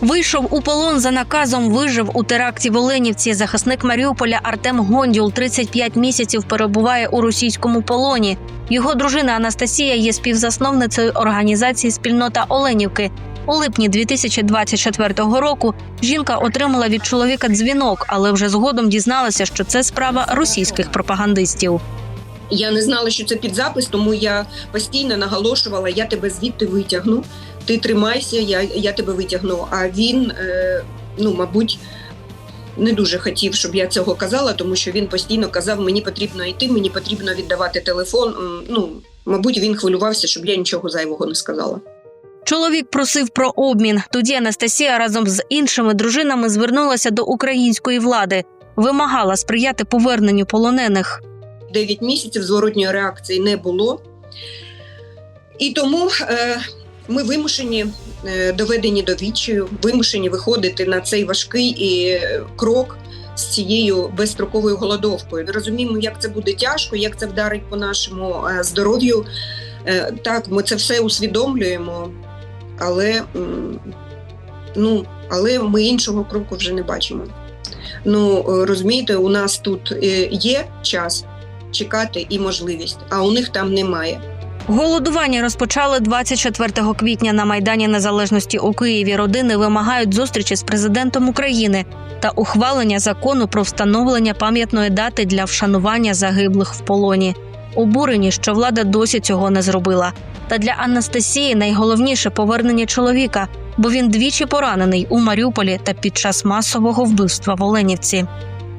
Вийшов у полон за наказом, вижив у теракті в Оленівці. Захисник Маріуполя Артем Гондюл 35 місяців перебуває у російському полоні. Його дружина Анастасія є співзасновницею організації Спільнота Оленівки. У липні 2024 року жінка отримала від чоловіка дзвінок, але вже згодом дізналася, що це справа російських пропагандистів. Я не знала, що це під запис, тому я постійно наголошувала, я тебе звідти витягну. Ти тримайся, я, я тебе витягну. А він, е, ну, мабуть, не дуже хотів, щоб я цього казала, тому що він постійно казав, мені потрібно йти, мені потрібно віддавати телефон. Ну, мабуть, він хвилювався, щоб я нічого зайвого не сказала. Чоловік просив про обмін. Тоді Анастасія разом з іншими дружинами звернулася до української влади, вимагала сприяти поверненню полонених. 9 місяців зворотньої реакції не було. І тому е, ми вимушені, е, доведені до відчаю, вимушені виходити на цей важкий е, крок з цією безстроковою голодовкою. Ми розуміємо, як це буде тяжко, як це вдарить по нашому е, здоров'ю. Е, так, ми це все усвідомлюємо, але, ну, але ми іншого кроку вже не бачимо. Ну, розумієте, у нас тут є час чекати і можливість, а у них там немає. Голодування розпочали 24 квітня на майдані Незалежності у Києві. Родини вимагають зустрічі з президентом України та ухвалення закону про встановлення пам'ятної дати для вшанування загиблих в полоні. Обурені, що влада досі цього не зробила. Та для Анастасії найголовніше повернення чоловіка, бо він двічі поранений у Маріуполі та під час масового вбивства в Оленівці.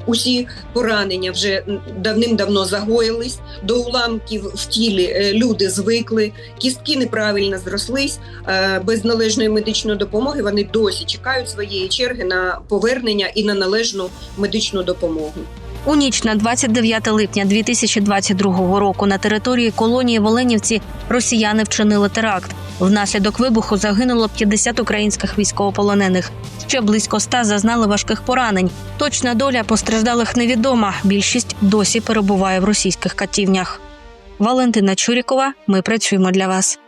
Усі поранення вже давним-давно загоїлись, до уламків в тілі е, люди звикли, кістки неправильно зрослись. е, Без належної медичної допомоги вони досі чекають своєї черги на повернення і на належну медичну допомогу. У ніч на 29 липня 2022 року на території колонії в Оленівці росіяни вчинили теракт. Внаслідок вибуху загинуло 50 українських військовополонених. Ще близько ста зазнали важких поранень. Точна доля постраждалих невідома. Більшість досі перебуває в російських катівнях. Валентина Чурікова. Ми працюємо для вас.